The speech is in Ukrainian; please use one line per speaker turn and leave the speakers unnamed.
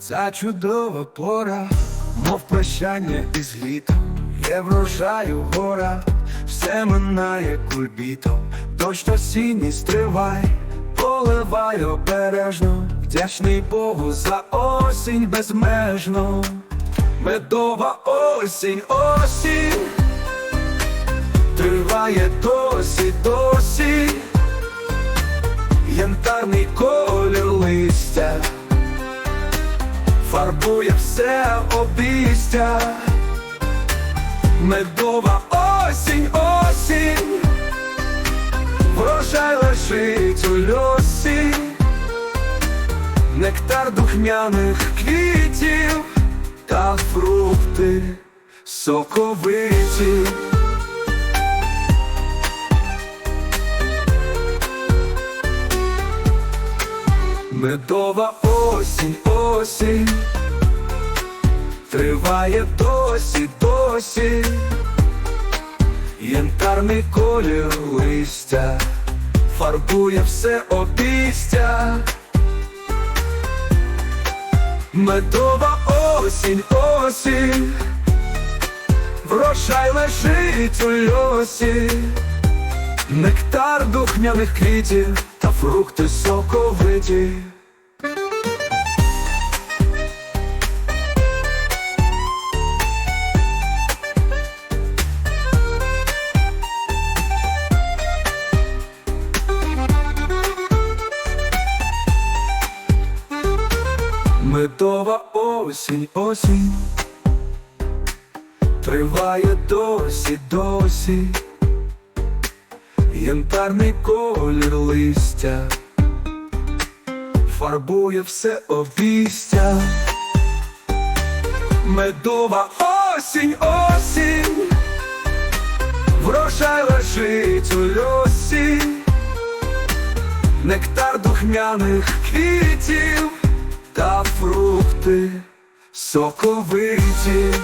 Ця чудова пора, мов прощання із літом, є врожаю гора, все минає кульбітом, дощ осінній стривай, поливай обережно, вдячний Богу за осінь безмежно, медова осінь, осінь, триває досі, досі, фарбує все обійстя, медова осінь, осінь, врожай лежить у льосі, нектар духмяних квітів та фрукти соковиті. Медова осінь, осінь, осінь, триває досі, досі, янтарний колір листя, фарбує все обійстя. Медова осінь, осінь, врожай лежить у льосі, нектар духмяних квітів та фрукти соковиті. Медова осінь, осінь, триває досі, досі, янтарний колір листя, фарбує все обійстя. Медова осінь, осінь, врожай лежить у льосі, нектар духмяних квітів соковиті.